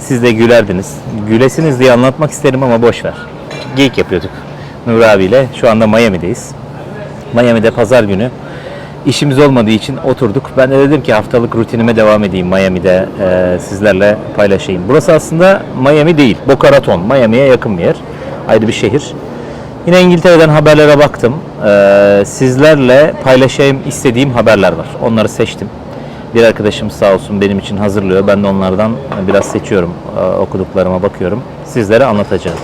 Siz de gülerdiniz. Gülesiniz diye anlatmak isterim ama boş ver. Geyik yapıyorduk Nur abiyle. Şu anda Miami'deyiz. Miami'de pazar günü işimiz olmadığı için oturduk. Ben de dedim ki haftalık rutinime devam edeyim Miami'de e, sizlerle paylaşayım. Burası aslında Miami değil. Boca Raton. Miami'ye yakın bir yer. Ayrı bir şehir. Yine İngiltere'den haberlere baktım. E, sizlerle paylaşayım istediğim haberler var. Onları seçtim. Bir arkadaşım sağ olsun benim için hazırlıyor. Ben de onlardan biraz seçiyorum. e, okuduklarıma bakıyorum. Sizlere anlatacağım.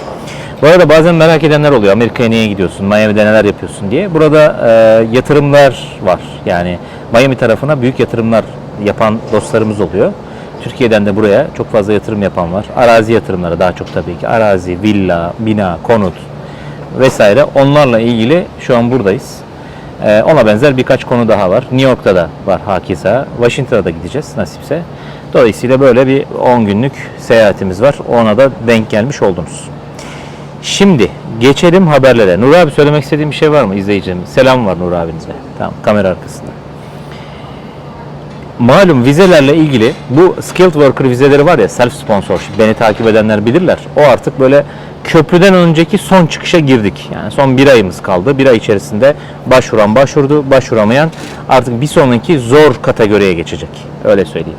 Bu arada bazen merak edenler oluyor. Amerika'ya niye gidiyorsun? Miami'de neler yapıyorsun diye. Burada e, yatırımlar var. Yani Miami tarafına büyük yatırımlar yapan dostlarımız oluyor. Türkiye'den de buraya çok fazla yatırım yapan var. Arazi yatırımları daha çok tabii ki. Arazi, villa, bina, konut vesaire. Onlarla ilgili şu an buradayız. E, ona benzer birkaç konu daha var. New York'ta da var hakeza. Washington'a da gideceğiz nasipse. Dolayısıyla böyle bir 10 günlük seyahatimiz var. Ona da denk gelmiş oldunuz. Şimdi geçelim haberlere. Nur abi söylemek istediğim bir şey var mı izleyicilerimiz? Selam var Nur abinize. Tamam kamera arkasında. Malum vizelerle ilgili bu skilled worker vizeleri var ya self sponsorship beni takip edenler bilirler. O artık böyle köprüden önceki son çıkışa girdik. Yani son bir ayımız kaldı. Bir ay içerisinde başvuran başvurdu, başvuramayan artık bir sonraki zor kategoriye geçecek. Öyle söyleyeyim.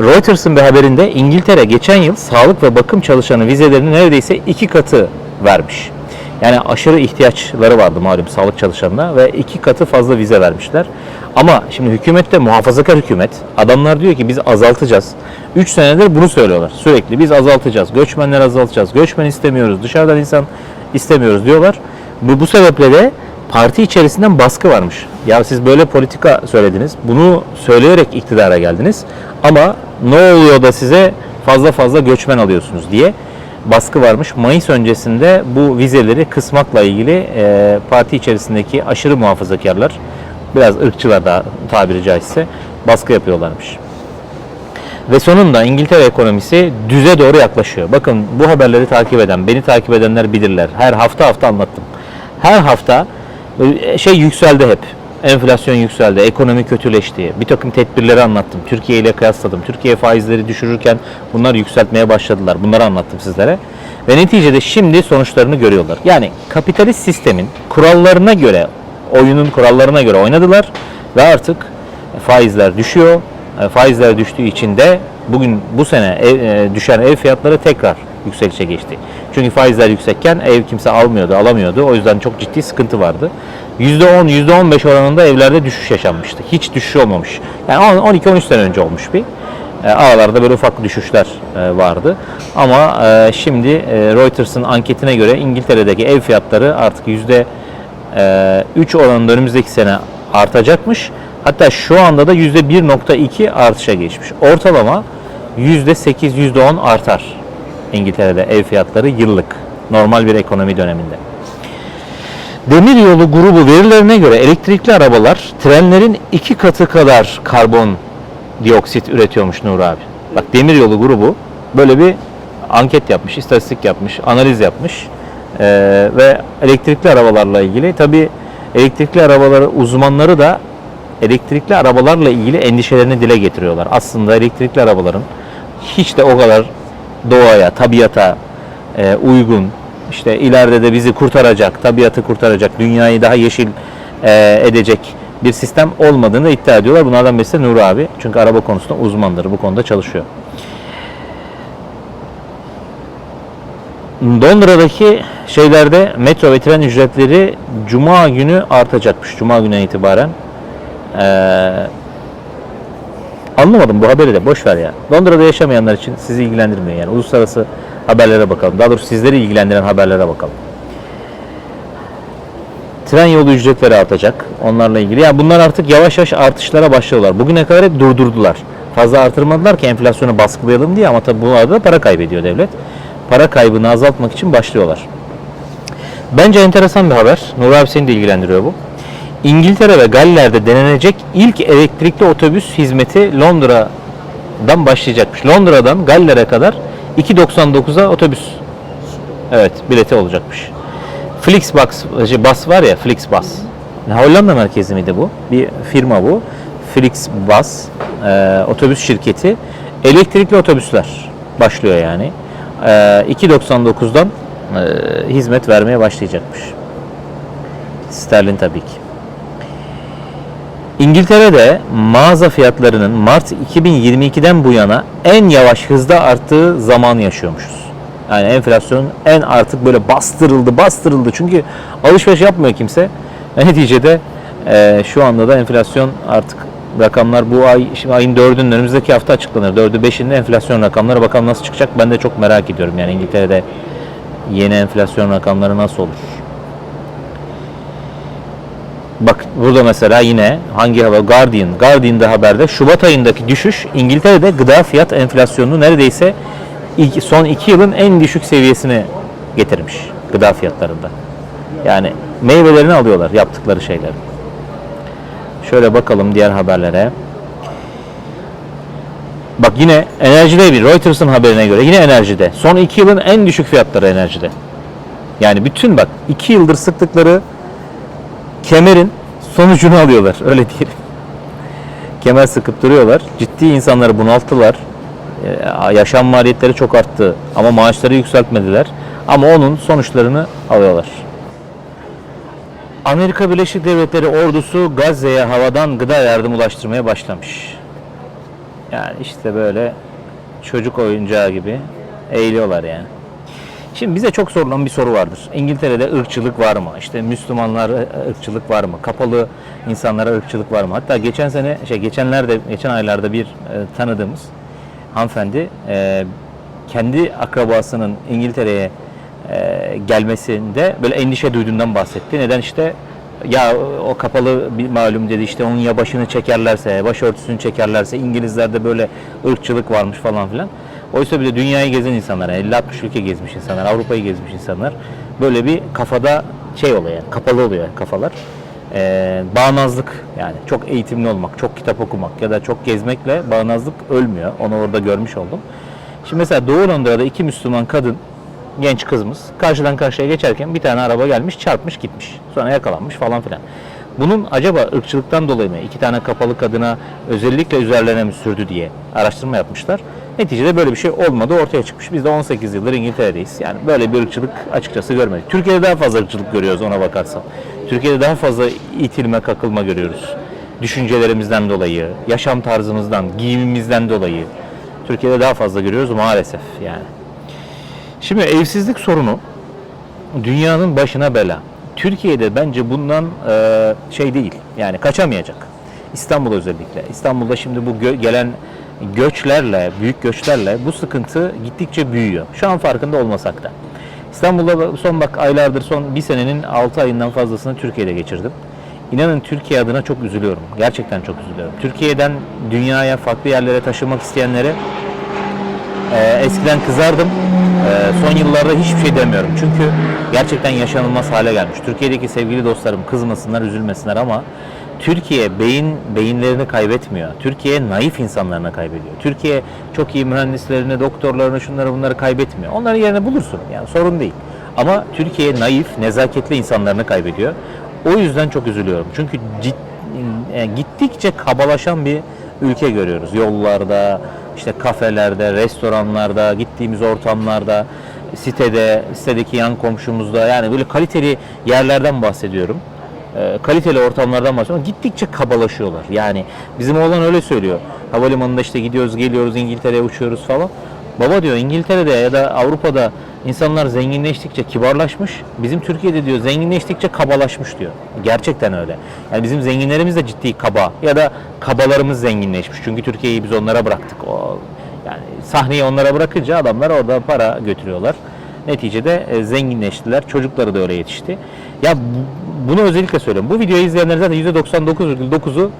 Reuters'ın bir haberinde İngiltere geçen yıl sağlık ve bakım çalışanı vizelerini neredeyse iki katı vermiş. Yani aşırı ihtiyaçları vardı malum sağlık çalışanına ve iki katı fazla vize vermişler. Ama şimdi hükümet de muhafazakar hükümet. Adamlar diyor ki biz azaltacağız. 3 senedir bunu söylüyorlar. Sürekli biz azaltacağız. Göçmenler azaltacağız. Göçmen istemiyoruz. Dışarıdan insan istemiyoruz diyorlar. Bu, bu sebeple de parti içerisinden baskı varmış. Ya siz böyle politika söylediniz. Bunu söyleyerek iktidara geldiniz. Ama ne oluyor da size fazla fazla göçmen alıyorsunuz diye baskı varmış. Mayıs öncesinde bu vizeleri kısmakla ilgili e, parti içerisindeki aşırı muhafazakarlar, biraz ırkçılar da tabiri caizse baskı yapıyorlarmış. Ve sonunda İngiltere ekonomisi düze doğru yaklaşıyor. Bakın bu haberleri takip eden, beni takip edenler bilirler. Her hafta hafta anlattım. Her hafta e, şey yükseldi hep. Enflasyon yükseldi, ekonomi kötüleşti. Bir takım tedbirleri anlattım. Türkiye ile kıyasladım. Türkiye faizleri düşürürken bunlar yükseltmeye başladılar. Bunları anlattım sizlere. Ve neticede şimdi sonuçlarını görüyorlar. Yani kapitalist sistemin kurallarına göre, oyunun kurallarına göre oynadılar ve artık faizler düşüyor. E, Faizler düştüğü için de bugün bu sene ev- e, düşen ev fiyatları tekrar yükselişe geçti. Çünkü faizler yüksekken ev kimse almıyordu, alamıyordu. O yüzden çok ciddi sıkıntı vardı. %10, %15 oranında evlerde düşüş yaşanmıştı. Hiç düşüş olmamış. Yani 12-13 sene önce olmuş bir. E, Aralarda böyle ufak düşüşler e, vardı. Ama e, şimdi e, Reuters'ın anketine göre İngiltere'deki ev fiyatları artık yüzde e, 3 oranında önümüzdeki sene artacakmış. Hatta şu anda da yüzde 1.2 artışa geçmiş. Ortalama yüzde 8, yüzde 10 artar İngiltere'de ev fiyatları yıllık normal bir ekonomi döneminde. Demiryolu grubu verilerine göre elektrikli arabalar trenlerin iki katı kadar karbon dioksit üretiyormuş Nur abi. Bak demiryolu grubu böyle bir anket yapmış, istatistik yapmış, analiz yapmış Ee, ve elektrikli arabalarla ilgili tabi elektrikli arabaları uzmanları da elektrikli arabalarla ilgili endişelerini dile getiriyorlar. Aslında elektrikli arabaların hiç de o kadar doğaya, tabiata e, uygun, işte ileride de bizi kurtaracak, tabiatı kurtaracak, dünyayı daha yeşil e, edecek bir sistem olmadığını iddia ediyorlar. Bunlardan birisi de Nuri abi. Çünkü araba konusunda uzmandır. Bu konuda çalışıyor. Londra'daki şeylerde metro ve tren ücretleri Cuma günü artacakmış. Cuma gününe itibaren. Ee, anlamadım bu haberi de boş ver ya. Londra'da yaşamayanlar için sizi ilgilendirmiyor yani. Uluslararası haberlere bakalım. Daha doğrusu sizleri ilgilendiren haberlere bakalım. Tren yolu ücretleri artacak. Onlarla ilgili. Yani bunlar artık yavaş yavaş artışlara başlıyorlar. Bugüne kadar hep durdurdular. Fazla artırmadılar ki enflasyonu baskılayalım diye ama tabii bu arada para kaybediyor devlet. Para kaybını azaltmak için başlıyorlar. Bence enteresan bir haber. Nur abi seni de ilgilendiriyor bu. İngiltere ve Galler'de denenecek ilk elektrikli otobüs hizmeti Londra'dan başlayacakmış. Londra'dan Galler'e kadar 2.99'a otobüs evet bileti olacakmış. Flixbus şey, bus var ya Flixbus. Hollanda merkezi miydi bu? Bir firma bu. Flixbus e, otobüs şirketi elektrikli otobüsler. başlıyor yani. Ee, 2.99'dan e, hizmet vermeye başlayacakmış. Sterlin tabii ki. İngiltere'de mağaza fiyatlarının Mart 2022'den bu yana en yavaş hızda arttığı zaman yaşıyormuşuz. Yani enflasyon en artık böyle bastırıldı, bastırıldı. Çünkü alışveriş yapmıyor kimse. Ve neticede e, şu anda da enflasyon artık rakamlar bu ay, şimdi ayın 4'ünün önümüzdeki hafta açıklanır. 4'ü 5'inde enflasyon rakamları bakalım nasıl çıkacak ben de çok merak ediyorum. Yani İngiltere'de yeni enflasyon rakamları nasıl olur? Bak burada mesela yine hangi haber? Guardian. Guardian'da haberde Şubat ayındaki düşüş İngiltere'de gıda fiyat enflasyonunu neredeyse ilk, son iki yılın en düşük seviyesine getirmiş gıda fiyatlarında. Yani meyvelerini alıyorlar yaptıkları şeyleri. Şöyle bakalım diğer haberlere. Bak yine enerjide bir Reuters'ın haberine göre yine enerjide. Son iki yılın en düşük fiyatları enerjide. Yani bütün bak iki yıldır sıktıkları kemerin sonucunu alıyorlar. Öyle diyelim. Kemer sıkıp duruyorlar. Ciddi insanları bunalttılar. Ee, Yaşam maliyetleri çok arttı. Ama maaşları yükseltmediler. Ama onun sonuçlarını alıyorlar. Amerika Birleşik Devletleri ordusu Gazze'ye havadan gıda yardım ulaştırmaya başlamış. Yani işte böyle çocuk oyuncağı gibi eğiliyorlar yani. Şimdi bize çok sorulan bir soru vardır. İngiltere'de ırkçılık var mı? İşte Müslümanlara ırkçılık var mı? Kapalı insanlara ırkçılık var mı? Hatta geçen sene, şey geçenlerde, geçen aylarda bir e, tanıdığımız hanımefendi e, kendi akrabasının İngiltere'ye e, gelmesinde böyle endişe duyduğundan bahsetti. Neden işte ya o kapalı bir malum dedi işte onun ya başını çekerlerse, başörtüsünü çekerlerse İngilizlerde böyle ırkçılık varmış falan filan. Oysa bir de dünyayı gezen insanlar, yani 50-60 ülke gezmiş insanlar, Avrupa'yı gezmiş insanlar böyle bir kafada şey oluyor kapalı oluyor kafalar. Ee, bağnazlık yani çok eğitimli olmak, çok kitap okumak ya da çok gezmekle bağnazlık ölmüyor. Onu orada görmüş oldum. Şimdi mesela Doğu Londra'da iki Müslüman kadın genç kızımız karşıdan karşıya geçerken bir tane araba gelmiş çarpmış gitmiş. Sonra yakalanmış falan filan. Bunun acaba ırkçılıktan dolayı mı iki tane kapalı kadına özellikle üzerlerine mi sürdü diye araştırma yapmışlar. Neticede böyle bir şey olmadı ortaya çıkmış. Biz de 18 yıldır İngiltere'deyiz. Yani böyle bir ırkçılık açıkçası görmedik. Türkiye'de daha fazla ırkçılık görüyoruz ona bakarsan. Türkiye'de daha fazla itilme kakılma görüyoruz. Düşüncelerimizden dolayı, yaşam tarzımızdan, giyimimizden dolayı. Türkiye'de daha fazla görüyoruz maalesef yani. Şimdi evsizlik sorunu dünyanın başına bela. Türkiye'de bence bundan e, şey değil. Yani kaçamayacak. İstanbul özellikle. İstanbul'da şimdi bu gelen göçlerle, büyük göçlerle bu sıkıntı gittikçe büyüyor. Şu an farkında olmasak da. İstanbul'da son bak aylardır son bir senenin 6 ayından fazlasını Türkiye'de geçirdim. İnanın Türkiye adına çok üzülüyorum. Gerçekten çok üzülüyorum. Türkiye'den dünyaya, farklı yerlere taşımak isteyenlere ee, eskiden kızardım. Ee, son yıllarda hiçbir şey demiyorum. Çünkü gerçekten yaşanılmaz hale gelmiş. Türkiye'deki sevgili dostlarım kızmasınlar, üzülmesinler ama Türkiye beyin beyinlerini kaybetmiyor. Türkiye naif insanlarını kaybediyor. Türkiye çok iyi mühendislerini, doktorlarını, şunları bunları kaybetmiyor. Onların yerine bulursun. Yani sorun değil. Ama Türkiye naif, nezaketli insanlarını kaybediyor. O yüzden çok üzülüyorum. Çünkü cid, e, gittikçe kabalaşan bir ülke görüyoruz. Yollarda, işte kafelerde, restoranlarda, gittiğimiz ortamlarda, sitede, sitedeki yan komşumuzda yani böyle kaliteli yerlerden bahsediyorum. Ee, kaliteli ortamlardan bahsediyorum. Gittikçe kabalaşıyorlar. Yani bizim oğlan öyle söylüyor. Havalimanında işte gidiyoruz, geliyoruz, İngiltere'ye uçuyoruz falan. Baba diyor İngiltere'de ya da Avrupa'da insanlar zenginleştikçe kibarlaşmış. Bizim Türkiye'de diyor zenginleştikçe kabalaşmış diyor. Gerçekten öyle. Yani bizim zenginlerimiz de ciddi kaba ya da kabalarımız zenginleşmiş. Çünkü Türkiye'yi biz onlara bıraktık. O yani sahneyi onlara bırakınca adamlar orada para götürüyorlar. Neticede e, zenginleştiler. Çocukları da öyle yetişti. Ya bunu özellikle söylüyorum. Bu videoyu izleyenler zaten %99,9'u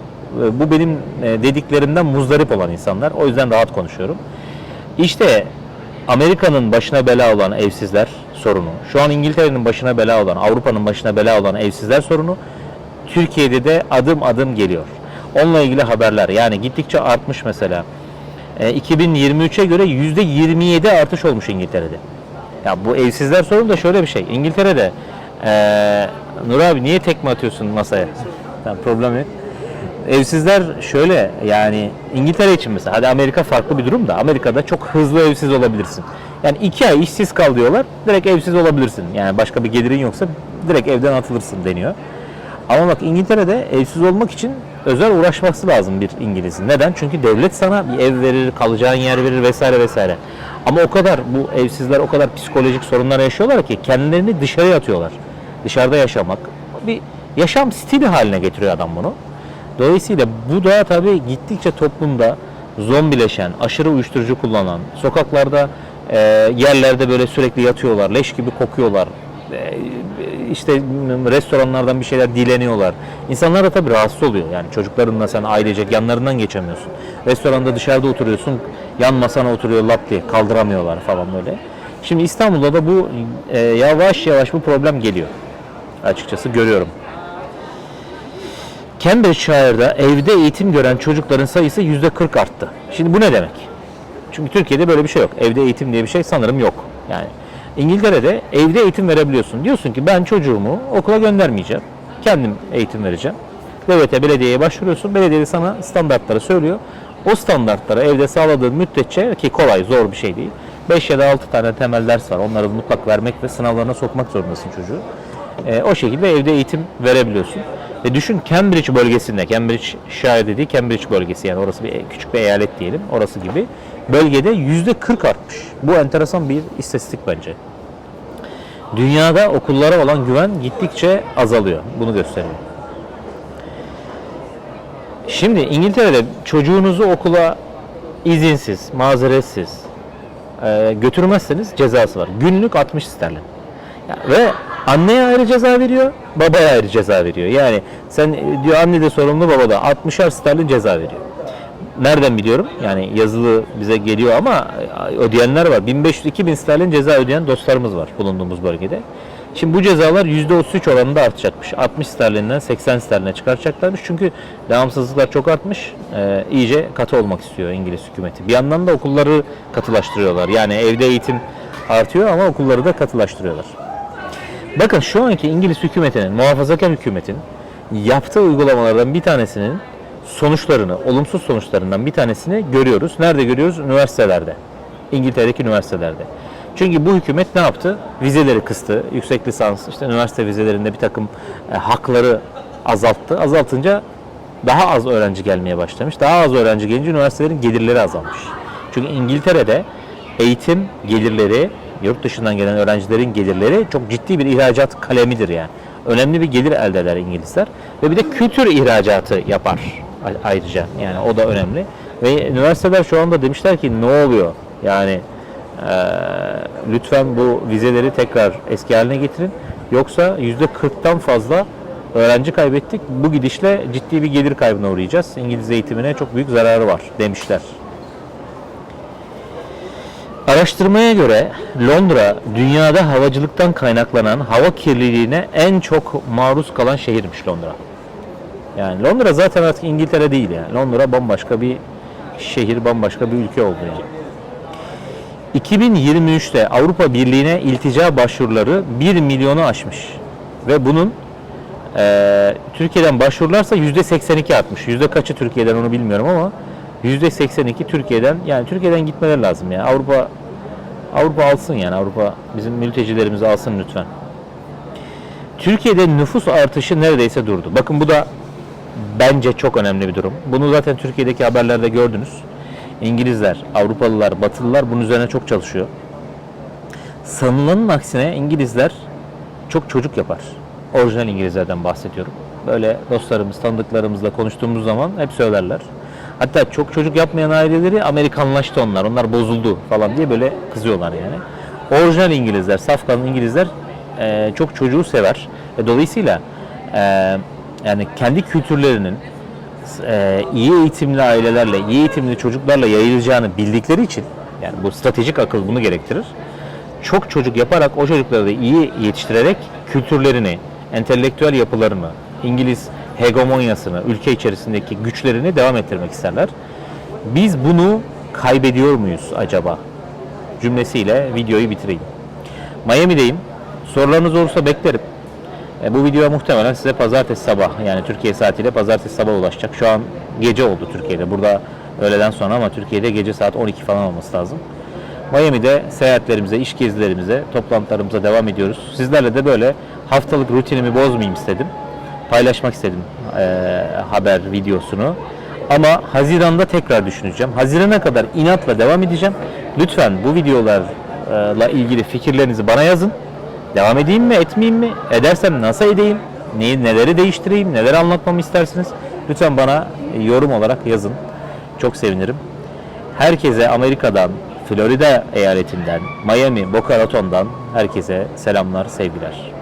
e, bu benim e, dediklerimden muzdarip olan insanlar. O yüzden rahat konuşuyorum. İşte Amerika'nın başına bela olan evsizler sorunu, şu an İngiltere'nin başına bela olan, Avrupa'nın başına bela olan evsizler sorunu Türkiye'de de adım adım geliyor. Onunla ilgili haberler yani gittikçe artmış mesela. E, 2023'e göre %27 artış olmuş İngiltere'de. Ya bu evsizler sorunu da şöyle bir şey. İngiltere'de e, Nur abi niye tekme atıyorsun masaya? Tamam problem yok. evsizler şöyle yani İngiltere için mesela hadi Amerika farklı bir durum da Amerika'da çok hızlı evsiz olabilirsin. Yani iki ay işsiz kal diyorlar direkt evsiz olabilirsin. Yani başka bir gelirin yoksa direkt evden atılırsın deniyor. Ama bak İngiltere'de evsiz olmak için özel uğraşması lazım bir İngiliz'in. Neden? Çünkü devlet sana bir ev verir, kalacağın yer verir vesaire vesaire. Ama o kadar bu evsizler o kadar psikolojik sorunlar yaşıyorlar ki kendilerini dışarıya atıyorlar. Dışarıda yaşamak bir yaşam stili haline getiriyor adam bunu. Dolayısıyla bu da tabii gittikçe toplumda zombileşen, aşırı uyuşturucu kullanan, sokaklarda e, yerlerde böyle sürekli yatıyorlar, leş gibi kokuyorlar. E, işte restoranlardan bir şeyler dileniyorlar. İnsanlar da tabii rahatsız oluyor. Yani çocuklarınla sen ailecek yanlarından geçemiyorsun. Restoranda dışarıda oturuyorsun, yan masana oturuyor lap diye kaldıramıyorlar falan böyle. Şimdi İstanbul'da da bu e, yavaş yavaş bu problem geliyor. Açıkçası görüyorum. Cambridgeshire'da evde eğitim gören çocukların sayısı %40 arttı. Şimdi bu ne demek? Çünkü Türkiye'de böyle bir şey yok. Evde eğitim diye bir şey sanırım yok. Yani İngiltere'de evde eğitim verebiliyorsun. Diyorsun ki ben çocuğumu okula göndermeyeceğim. Kendim eğitim vereceğim. Devlete, belediyeye başvuruyorsun. Belediye sana standartları söylüyor. O standartları evde sağladığın müddetçe ki kolay, zor bir şey değil. 5 ya da 6 tane temel ders var. Onları mutlak vermek ve sınavlarına sokmak zorundasın çocuğu. Ee, o şekilde evde eğitim verebiliyorsun. Ve düşün Cambridge bölgesinde, Cambridgeshire dediği Cambridge bölgesi yani orası bir küçük bir eyalet diyelim, orası gibi bölgede yüzde 40 artmış. Bu enteresan bir istatistik bence. Dünyada okullara olan güven gittikçe azalıyor. Bunu gösteriyor. Şimdi İngiltere'de çocuğunuzu okula izinsiz, mazeretsiz e, götürmezseniz cezası var. Günlük 60 sterlin. Ve anneye ayrı ceza veriyor, babaya ayrı ceza veriyor. Yani sen e, diyor anne de sorumlu baba da 60'ar sterlin ceza veriyor. Nereden biliyorum? Yani yazılı bize geliyor ama e, ödeyenler var. 1500-2000 sterlin ceza ödeyen dostlarımız var bulunduğumuz bölgede. Şimdi bu cezalar %33 oranında artacakmış. 60 sterlinden 80 sterline çıkaracaklarmış. Çünkü devamsızlıklar çok artmış. Ee, iyice katı olmak istiyor İngiliz hükümeti. Bir yandan da okulları katılaştırıyorlar. Yani evde eğitim artıyor ama okulları da katılaştırıyorlar. Bakın şu anki İngiliz hükümetinin, muhafazakar hükümetin yaptığı uygulamalardan bir tanesinin sonuçlarını, olumsuz sonuçlarından bir tanesini görüyoruz. Nerede görüyoruz? Üniversitelerde. İngiltere'deki üniversitelerde. Çünkü bu hükümet ne yaptı? Vizeleri kıstı. Yüksek lisans, işte üniversite vizelerinde bir takım e, hakları azalttı. Azaltınca daha az öğrenci gelmeye başlamış. Daha az öğrenci gelince üniversitelerin gelirleri azalmış. Çünkü İngiltere'de eğitim gelirleri, yurt dışından gelen öğrencilerin gelirleri çok ciddi bir ihracat kalemidir yani. Önemli bir gelir elde eder İngilizler. Ve bir de kültür ihracatı yapar ayrıca. Yani o da önemli. Ve üniversiteler şu anda demişler ki ne oluyor? Yani eee, lütfen bu vizeleri tekrar eski haline getirin. Yoksa %40'tan fazla öğrenci kaybettik. Bu gidişle ciddi bir gelir kaybına uğrayacağız. İngiliz eğitimine çok büyük zararı var demişler. Araştırmaya göre Londra dünyada havacılıktan kaynaklanan hava kirliliğine en çok maruz kalan şehirmiş Londra. Yani Londra zaten artık İngiltere değil yani. Londra bambaşka bir şehir, bambaşka bir ülke oldu yani. 2023'te Avrupa Birliği'ne iltica başvuruları 1 milyonu aşmış. Ve bunun eee, Türkiye'den başvurularsa %82 artmış. Yüzde kaçı Türkiye'den onu bilmiyorum ama %82 Türkiye'den yani Türkiye'den gitmeleri lazım ya. Avrupa Avrupa alsın yani Avrupa bizim mültecilerimizi alsın lütfen. Türkiye'de nüfus artışı neredeyse durdu. Bakın bu da bence çok önemli bir durum. Bunu zaten Türkiye'deki haberlerde gördünüz. İngilizler, Avrupalılar, Batılılar bunun üzerine çok çalışıyor. Sanılanın aksine İngilizler çok çocuk yapar. Orijinal İngilizlerden bahsediyorum. Böyle dostlarımız, tanıdıklarımızla konuştuğumuz zaman hep söylerler. Hatta çok çocuk yapmayan aileleri Amerikanlaştı onlar. Onlar bozuldu falan diye böyle kızıyorlar yani. Orijinal İngilizler, safkan İngilizler eee, çok çocuğu sever. Ve dolayısıyla eee, yani kendi kültürlerinin e, iyi eğitimli ailelerle, iyi eğitimli çocuklarla yayılacağını bildikleri için yani bu stratejik akıl bunu gerektirir. Çok çocuk yaparak o çocukları da iyi yetiştirerek kültürlerini, entelektüel yapılarını, İngiliz hegemonyasını, ülke içerisindeki güçlerini devam ettirmek isterler. Biz bunu kaybediyor muyuz acaba? Cümlesiyle videoyu bitireyim. Miami'deyim. Sorularınız olursa beklerim. E, bu video muhtemelen size pazartesi sabah yani Türkiye saatiyle pazartesi sabah ulaşacak. Şu an gece oldu Türkiye'de. Burada öğleden sonra ama Türkiye'de gece saat 12 falan olması lazım. Miami'de seyahatlerimize, iş gezilerimize, toplantılarımıza devam ediyoruz. Sizlerle de böyle haftalık rutinimi bozmayayım istedim. Paylaşmak istedim e, haber videosunu. Ama Haziran'da tekrar düşüneceğim. Hazirana kadar inatla devam edeceğim. Lütfen bu videolarla ilgili fikirlerinizi bana yazın. Devam edeyim mi, etmeyeyim mi? Edersem nasıl edeyim? Neyi, neleri değiştireyim, neleri anlatmamı istersiniz? Lütfen bana yorum olarak yazın. Çok sevinirim. Herkese Amerika'dan, Florida eyaletinden, Miami, Boca Raton'dan herkese selamlar, sevgiler.